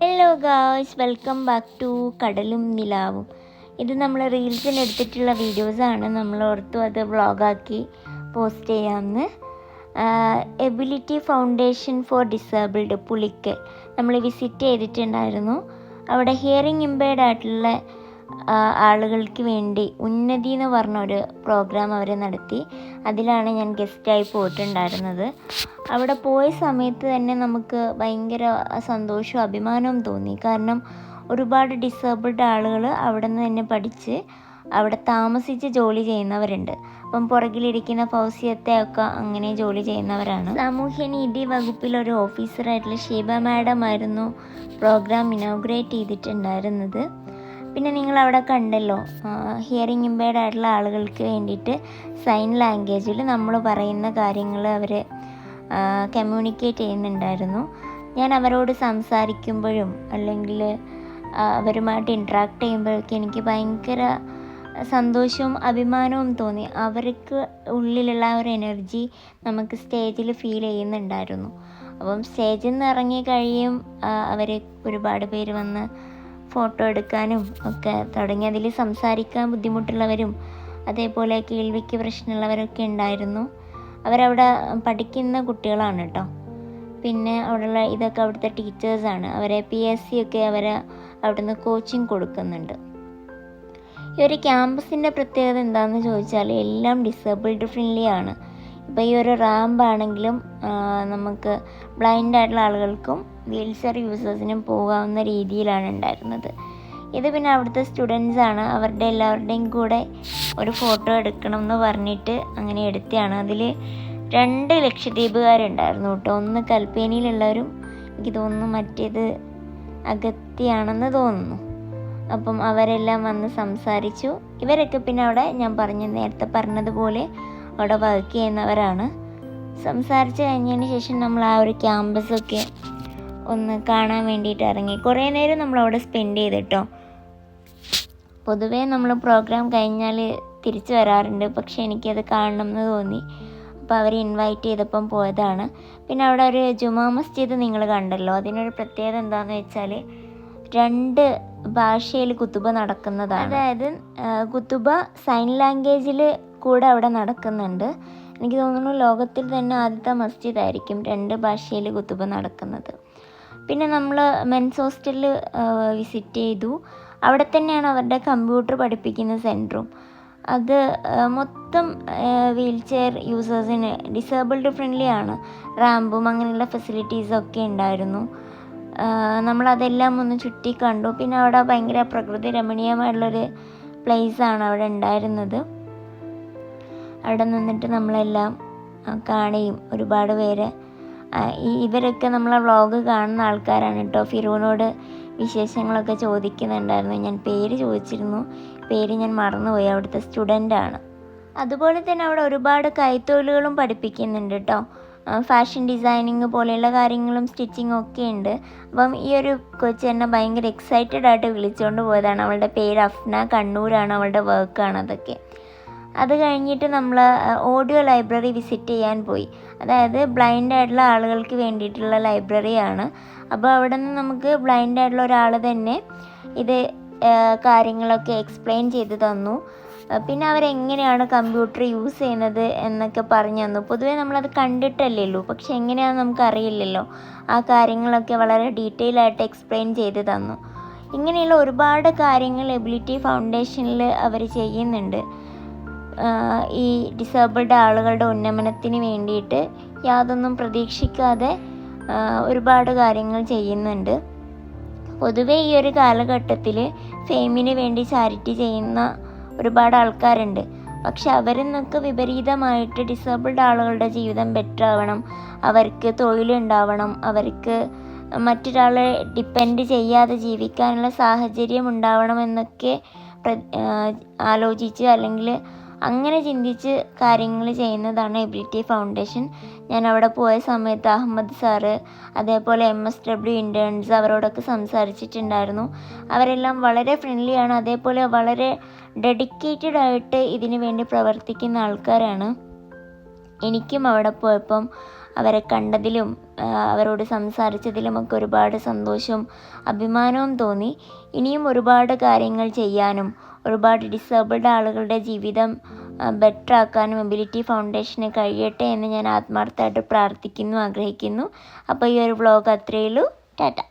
Hello guys welcome back to കടലും നിലാവും ഇത് നമ്മൾ റീൽസിന് എടുത്തിട്ടുള്ള വീഡിയോസാണ് നമ്മൾ ഓർത്തു അത് വ്ളോഗാക്കി പോസ്റ്റ് ചെയ്യാമെന്ന് ability foundation for disabled Pulikkal. നമ്മൾ വിസിറ്റ് ചെയ്തിട്ടുണ്ടായിരുന്നു. അവിടെ ഹിയറിംഗ് ഇമ്പേർഡ് ആയിട്ടുള്ള ആളുകൾക്ക് വേണ്ടി ഉന്നതി എന്ന് പറഞ്ഞ ഒരു പ്രോഗ്രാം അവർ നടത്തി. അതിലാണ് ഞാൻ ഗസ്റ്റായി പോയിട്ടുണ്ടായിരുന്നത്. അവിടെ പോയ സമയത്ത് തന്നെ നമുക്ക് ഭയങ്കര സന്തോഷവും അഭിമാനവും തോന്നി. കാരണം ഒരുപാട് ഡിസേബിൾഡ് ആളുകൾ അവിടെ നിന്ന് തന്നെ പഠിച്ച് അവിടെ താമസിച്ച് ജോലി ചെയ്യുന്നവരുണ്ട്. അപ്പം പുറകിലിരിക്കുന്ന ഫൗസിയത്തെ ഒക്കെ അങ്ങനെ ജോലി ചെയ്യുന്നവരാണ്. സാമൂഹ്യനീതി വകുപ്പിൽ ഒരു ഓഫീസറായിട്ടുള്ള ഷീബ മാഡം ആയിരുന്നു പ്രോഗ്രാം ഇനോഗ്രേറ്റ് ചെയ്തിട്ടുണ്ടായിരുന്നത്. പിന്നെ നിങ്ങൾ അവിടെ കണ്ടല്ലോ ഹിയറിംഗ് ഇമ്പയർഡ് ആയിട്ടുള്ള ആളുകൾക്ക് വേണ്ടിയിട്ട് സൈൻ ലാംഗ്വേജിൽ നമ്മൾ പറയുന്ന കാര്യങ്ങൾ അവർ കമ്മ്യൂണിക്കേറ്റ് ചെയ്യുന്നുണ്ടായിരുന്നു. ഞാൻ അവരോട് സംസാരിക്കുമ്പോഴും അല്ലെങ്കിൽ അവരുമായിട്ട് ഇൻട്രാക്ട് ചെയ്യുമ്പോഴൊക്കെ എനിക്ക് ഭയങ്കര സന്തോഷവും അഭിമാനവും തോന്നി. അവർക്ക് ഉള്ളിലുള്ള ആ ഒരു എനർജി നമുക്ക് സ്റ്റേജിൽ ഫീൽ ചെയ്യുന്നുണ്ടായിരുന്നു. അപ്പം സ്റ്റേജിൽ നിന്ന് ഇറങ്ങി കഴിയും അവർ ഒരുപാട് പേര് വന്ന് ഫോട്ടോ എടുക്കാനും ഒക്കെ തുടങ്ങി അതിൽ സംസാരിക്കാൻ ബുദ്ധിമുട്ടുള്ളവരും അതേപോലെ കേൾവിക്ക് പ്രശ്നമുള്ളവരൊക്കെ ഉണ്ടായിരുന്നു. അവരവിടെ പഠിക്കുന്ന കുട്ടികളാണ് കേട്ടോ. പിന്നെ അവിടെയുള്ള ഇതൊക്കെ അവിടുത്തെ ടീച്ചേഴ്സാണ് അവരെ പി എസ് സി ഒക്കെ അവരെ അവിടുന്ന് കോച്ചിങ് കൊടുക്കുന്നുണ്ട്. ഈ ഒരു ക്യാമ്പസിന്റെ പ്രത്യേകത എന്താണെന്ന് ചോദിച്ചാൽ എല്ലാം ഡിസേബിൾഡ് ഫ്രണ്ട്ലി ആണ്. ഇപ്പോൾ ഈ ഒരു റാമ്പാണെങ്കിലും നമുക്ക് ബ്ലൈൻഡ് ആയിട്ടുള്ള ആളുകൾക്കും വീൽ ചെയർ യൂസേഴ്സിനും പോകാവുന്ന രീതിയിലാണ് ഉണ്ടായിരുന്നത്. ഇത് പിന്നെ അവിടുത്തെ സ്റ്റുഡൻസ് ആണ്. അവരുടെ എല്ലാവരുടെയും കൂടെ ഒരു ഫോട്ടോ എടുക്കണം എന്ന് പറഞ്ഞിട്ട് അങ്ങനെ എടുത്തതാണ്. അതിൽ രണ്ട് ലക്ഷദ്വീപുകാരുണ്ടായിരുന്നു കേട്ടോ. ഒന്ന് കൽപ്പേനിയിലുള്ളവരും എനിക്ക് തോന്നുന്നു മറ്റേത് അഗത്തിയാണെന്ന് തോന്നുന്നു. അപ്പം അവരെല്ലാം വന്ന് സംസാരിച്ചു. ഇവരൊക്കെ പിന്നെ അവിടെ ഞാൻ പറഞ്ഞു നേരത്തെ പറഞ്ഞതുപോലെ അവിടെ വർക്ക് ചെയ്യുന്നവരാണ്. സംസാരിച്ച് കഴിഞ്ഞതിന് ശേഷം നമ്മൾ ആ ഒരു ക്യാമ്പസൊക്കെ ഒന്ന് കാണാൻ വേണ്ടിയിട്ട് ഇറങ്ങി. കുറേ നേരം നമ്മൾ അവിടെ സ്പെൻഡ് ചെയ്തിട്ടോ. പൊതുവേ നമ്മൾ പ്രോഗ്രാം കഴിഞ്ഞാൽ തിരിച്ചു വരാറുണ്ട്. പക്ഷേ എനിക്കത് കാണണം എന്ന് തോന്നി. അപ്പോൾ അവർ ഇൻവൈറ്റ് ചെയ്തപ്പം പോയതാണ്. പിന്നെ അവിടെ ഒരു ജുമാ മസ്ജിദ് നിങ്ങൾ കണ്ടല്ലോ. അതിനൊരു പ്രത്യേകത എന്താണെന്ന് വെച്ചാൽ രണ്ട് ഭാഷയിൽ കുത്തുബ നടക്കുന്നതാണ്. അതായത് കുത്തുബ സൈൻ ലാംഗ്വേജിൽ കൂടെ അവിടെ നടക്കുന്നുണ്ട്. എനിക്ക് തോന്നുന്നു ലോകത്തിൽ തന്നെ ആദ്യത്തെ മസ്ജിദ് ആയിരിക്കും രണ്ട് ഭാഷയിൽ കുത്തുബ നടക്കുന്നത്. പിന്നെ നമ്മൾ മെൻസ് ഹോസ്റ്റലിൽ വിസിറ്റ് ചെയ്തു. അവിടെ തന്നെയാണ് അവരുടെ കമ്പ്യൂട്ടർ പഠിപ്പിക്കുന്ന സെന്ററും. അത് മൊത്തം വീൽ ചെയർ യൂസേഴ്സിന് ഡിസേബിൾഡ് ഫ്രണ്ട്ലി ആണ്. റാമ്പും അങ്ങനെയുള്ള ഫെസിലിറ്റീസൊക്കെ ഉണ്ടായിരുന്നു. നമ്മളതെല്ലാം ഒന്ന് ചുറ്റി കണ്ടു. പിന്നെ അവിടെ ഭയങ്കര പ്രകൃതി രമണീയമായിട്ടുള്ളൊരു ആണ് അവിടെ ഉണ്ടായിരുന്നത്. അവിടെ നിന്നിട്ട് നമ്മളെല്ലാം കാണുകയും ഒരുപാട് പേര് ഇവരൊക്കെ നമ്മളെ വ്ളോഗ് കാണുന്ന ആൾക്കാരാണ് കേട്ടോ. ഫിറൂനോട് വിശേഷങ്ങളൊക്കെ ചോദിക്കുന്നുണ്ടായിരുന്നു. ഞാൻ പേര് ചോദിച്ചിരുന്നു. പേര് ഞാൻ മറന്നുപോയി. അവിടുത്തെ സ്റ്റുഡന്റാണ് അതുപോലെ തന്നെ അവിടെ ഒരുപാട് കൈത്തൊഴിലുകളും പഠിപ്പിക്കുന്നുണ്ട് കേട്ടോ. ഫാഷൻ ഡിസൈനിങ് പോലെയുള്ള കാര്യങ്ങളും സ്റ്റിച്ചിങ്ങും ഒക്കെ ഉണ്ട്. അപ്പം ഈ ഒരു കൊച്ചു എന്നെ ഭയങ്കര എക്സൈറ്റഡ് ആയിട്ട് വിളിച്ചുകൊണ്ട് പോയതാണ്. അവളുടെ പേര് അഫ്ന കണ്ണൂരാണ്. അവളുടെ വർക്കാണ് അതൊക്കെ. അത് കഴിഞ്ഞിട്ട് നമ്മൾ ഓഡിയോ ലൈബ്രറി വിസിറ്റ് ചെയ്യാൻ പോയി. അതായത് ബ്ലൈൻഡ് ആയിട്ടുള്ള ആളുകൾക്ക് വേണ്ടിയിട്ടുള്ള ലൈബ്രറിയാണ് അപ്പോൾ അവിടെ നിന്ന് നമുക്ക് ബ്ലൈൻഡ് ആയിട്ടുള്ള ഒരാൾ തന്നെ ഇത് കാര്യങ്ങളൊക്കെ എക്സ്പ്ലെയിൻ ചെയ്ത് തന്നു. പിന്നെ അവരെങ്ങനെയാണ് കമ്പ്യൂട്ടർ യൂസ് ചെയ്യുന്നത് എന്നൊക്കെ പറഞ്ഞു തന്നു. പൊതുവേ നമ്മളത് കണ്ടിട്ടല്ലേയുള്ളൂ പക്ഷെ എങ്ങനെയാണെന്ന് നമുക്ക് അറിയില്ലല്ലോ ആ കാര്യങ്ങളൊക്കെ വളരെ ഡീറ്റെയിൽ ആയിട്ട് എക്സ്പ്ലെയിൻ ചെയ്ത് തന്നു. ഇങ്ങനെയുള്ള ഒരുപാട് കാര്യങ്ങൾ എബിലിറ്റി ഫൗണ്ടേഷനിൽ അവർ ചെയ്യുന്നുണ്ട്. ഈ ഡിസേബിൾഡ് ആളുകളുടെ ഉന്നമനത്തിന് വേണ്ടിയിട്ട് യാതൊന്നും പ്രതീക്ഷിക്കാതെ ഒരുപാട് കാര്യങ്ങൾ ചെയ്യുന്നുണ്ട്. പൊതുവെ ഈ ഒരു കാലഘട്ടത്തിൽ ഫെയിമിന് വേണ്ടി ചാരിറ്റി ചെയ്യുന്ന ഒരുപാട് ആൾക്കാരുണ്ട്. പക്ഷെ അവരിൽ നിന്നൊക്കെ വിപരീതമായിട്ട് ഡിസേബിൾഡ് ആളുകളുടെ ജീവിതം ബെറ്റർ ആവണം അവർക്ക് തൊഴിലുണ്ടാവണം അവർക്ക് മറ്റൊരാളെ ഡിപ്പെൻഡ് ചെയ്യാതെ ജീവിക്കാനുള്ള സാഹചര്യം ഉണ്ടാവണം എന്നൊക്കെ ആലോചിച്ച് അല്ലെങ്കിൽ അങ്ങനെ ചിന്തിച്ച് കാര്യങ്ങൾ ചെയ്യുന്നതാണ് എബിലിറ്റി ഫൗണ്ടേഷൻ. ഞാൻ അവിടെ പോയ സമയത്ത് അഹമ്മദ് സാറ് അതേപോലെ എം എസ് ഡബ്ല്യു ഇന്റേൺസ് അവരോടൊക്കെ സംസാരിച്ചിട്ടുണ്ടായിരുന്നു. അവരെല്ലാം വളരെ ഫ്രണ്ട്ലിയാണ് അതേപോലെ വളരെ ഡെഡിക്കേറ്റഡ് ആയിട്ട് ഇതിനു വേണ്ടി പ്രവർത്തിക്കുന്ന ആൾക്കാരാണ്. എനിക്കും അവിടെ പോയപ്പം അവരെ കണ്ടതിലും അവരോട് സംസാരിച്ചതിലും സംസാരിച്ചതിലുമൊക്കെ ഒരുപാട് സന്തോഷവും അഭിമാനവും തോന്നി. ഇനിയും ഒരുപാട് കാര്യങ്ങൾ ചെയ്യാനും ഒരുപാട് ഡിസേബിൾഡ് ആളുകളുടെ ജീവിതം ബെറ്റർ ആക്കാനും എബിലിറ്റി ഫൗണ്ടേഷന് കഴിയട്ടെ എന്ന് ഞാൻ ആത്മാർത്ഥമായിട്ട് പ്രാർത്ഥിക്കുന്നു ആഗ്രഹിക്കുന്നു. അപ്പോൾ ഈ ഒരു വ്ളോഗ് അത്രയേ ഉള്ളൂ. ടാറ്റ.